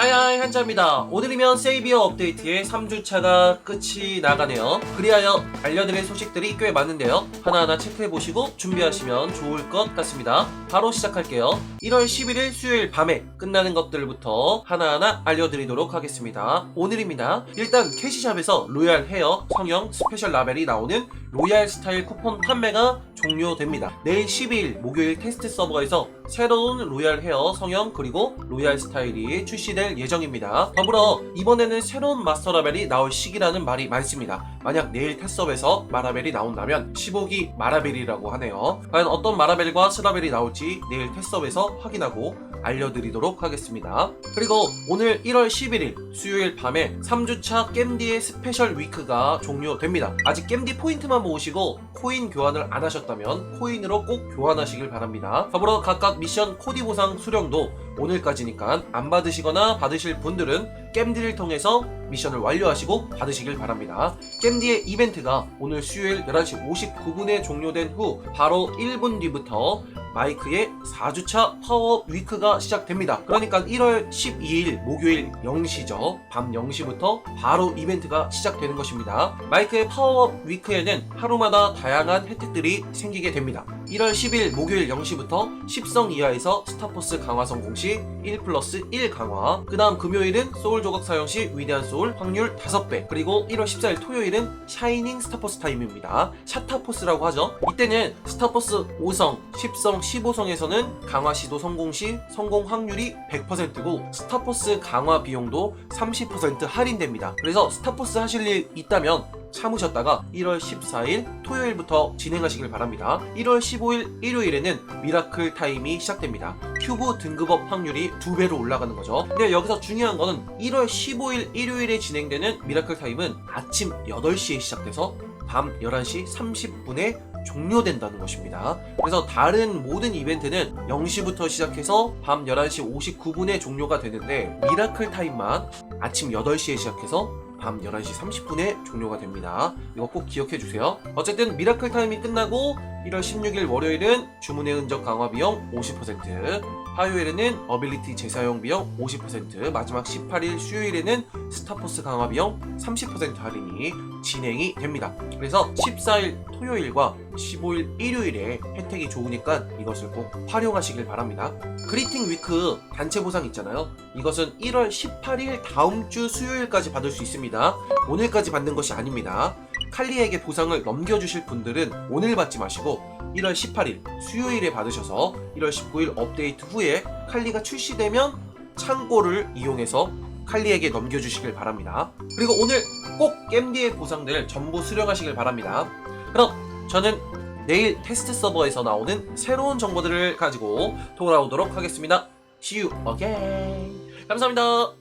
하이하이 한자입니다. 오늘이면 세이비어 업데이트의 3주차가 끝이 나가네요. 그리하여 알려드릴 소식들이 꽤 많은데요. 하나하나 체크해보시고 준비하시면 좋을 것 같습니다. 바로 시작할게요. 1월 11일 수요일 밤에 끝나는 것들부터 하나하나 알려드리도록 하겠습니다. 오늘입니다. 일단 캐시샵에서 로얄 헤어 성형 스페셜 라벨이 나오는 로얄 스타일 쿠폰 판매가 종료됩니다. 내일 12일 목요일 테스트 서버에서 새로운 로얄 헤어 성형 그리고 로얄 스타일이 출시될 예정입니다. 더불어 이번에는 새로운 마스터 라벨이 나올 시기라는 말이 많습니다. 만약 내일 테스트업에서 마라벨이 나온다면 15기 마라벨이라고 하네요. 과연 어떤 마라벨과 스라벨이 나올지 내일 테스트업에서 확인하고 알려드리도록 하겠습니다. 그리고 오늘 1월 11일 수요일 밤에 3주차 겜디의 스페셜 위크가 종료됩니다. 아직 겜디 포인트만 모으시고 코인 교환을 안 하셨다면 코인으로 꼭 교환하시길 바랍니다. 더불어 각각 미션 코디 보상 수령도 오늘까지니까 안 받으시거나 받으실 분들은 겜디를 통해서 미션을 완료하시고 받으시길 바랍니다. 겜디의 이벤트가 오늘 수요일 11시 59분에 종료된 후 바로 1분 뒤부터 마이크의 4주차 파워 위크가 시작됩니다. 그러니까 1월 12일 목요일 0시죠. 밤 0시부터 바로 이벤트가 시작되는 것입니다. 마이크의 파워 위크에는 하루마다 다양한 혜택들이 생기게 됩니다. 1월 10일 목요일 0시부터 10성 이하에서 스타포스 강화 성공 시 1 플러스 1 강화. 그 다음 금요일은 소울 조각 사용 시 위대한 소울 확률 5배. 그리고 1월 14일 토요일은 샤이닝 스타포스 타임입니다. 샤타포스라고 하죠. 이때는 스타포스 5성 10성 15성에서는 강화 시도 성공 시 성공 확률이 100%고 스타포스 강화 비용도 30% 할인됩니다. 그래서 스타포스 하실 일 있다면 참으셨다가 1월 14일 토요일부터 진행하시길 바랍니다. 1월 15일 일요일에는 미라클 타임이 시작됩니다. 큐브 등급업 확률이 두 배로 올라가는 거죠. 근데 여기서 중요한 거는 1월 15일 일요일에 진행되는 미라클 타임은 아침 8시에 시작돼서 밤 11시 30분에 종료된다는 것입니다. 그래서 다른 모든 이벤트는 0시부터 시작해서 밤 11시 59분에 종료가 되는데 미라클 타임만 아침 8시에 시작해서 밤 11시 30분에 종료가 됩니다. 이거 꼭 기억해 주세요. 어쨌든 미라클 타임이 끝나고 1월 16일 월요일은 주문의 흔적 강화 비용 50%, 화요일에는 어빌리티 재사용 비용 50%, 마지막 18일 수요일에는 스타포스 강화 비용 30% 할인이 진행이 됩니다. 그래서 14일 토요일과 15일 일요일에 혜택이 좋으니까 이것을 꼭 활용하시길 바랍니다. 그리팅 위크 단체 보상 있잖아요. 이것은 1월 18일 다음 주 수요일까지 받을 수 있습니다. 오늘까지 받는 것이 아닙니다. 칼리에게 보상을 넘겨주실 분들은 오늘 받지 마시고 1월 18일 수요일에 받으셔서 1월 19일 업데이트 후에 칼리가 출시되면 창고를 이용해서 칼리에게 넘겨주시길 바랍니다. 그리고 오늘 꼭 겜디의 보상들 전부 수령하시길 바랍니다. 그럼 저는 내일 테스트 서버에서 나오는 새로운 정보들을 가지고 돌아오도록 하겠습니다. See you again. 감사합니다.